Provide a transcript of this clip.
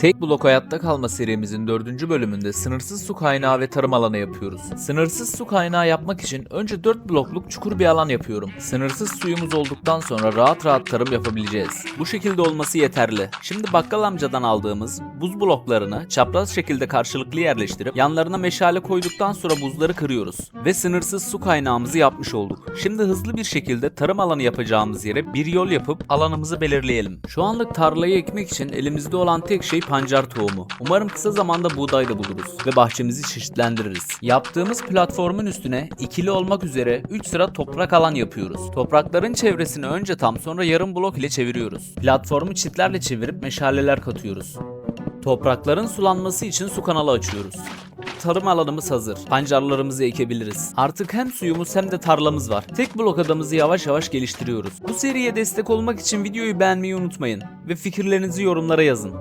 Tek blok hayatta kalma serimizin dördüncü bölümünde sınırsız su kaynağı ve tarım alanı yapıyoruz. Sınırsız su kaynağı yapmak için önce 4 blokluk çukur bir alan yapıyorum. Sınırsız suyumuz olduktan sonra rahat rahat tarım yapabileceğiz. Bu şekilde olması yeterli. Şimdi bakkal amcadan aldığımız buz bloklarını çapraz şekilde karşılıklı yerleştirip yanlarına meşale koyduktan sonra buzları kırıyoruz. Ve sınırsız su kaynağımızı yapmış olduk. Şimdi hızlı bir şekilde tarım alanı yapacağımız yere bir yol yapıp alanımızı belirleyelim. Şu anlık tarlayı ekmek için elimizde olan tek şey pancar tohumu. Umarım kısa zamanda buğday da buluruz ve bahçemizi çeşitlendiririz. Yaptığımız platformun üstüne ikili olmak üzere 3 sıra toprak alan yapıyoruz. Toprakların çevresini önce tam sonra yarım blok ile çeviriyoruz. Platformu çitlerle çevirip meşaleler katıyoruz. Toprakların sulanması için su kanalı açıyoruz. Tarım alanımız hazır. Pancarlarımızı ekebiliriz. Artık hem suyumuz hem de tarlamız var. Tek blok adamızı yavaş yavaş geliştiriyoruz. Bu seriye destek olmak için videoyu beğenmeyi unutmayın ve fikirlerinizi yorumlara yazın.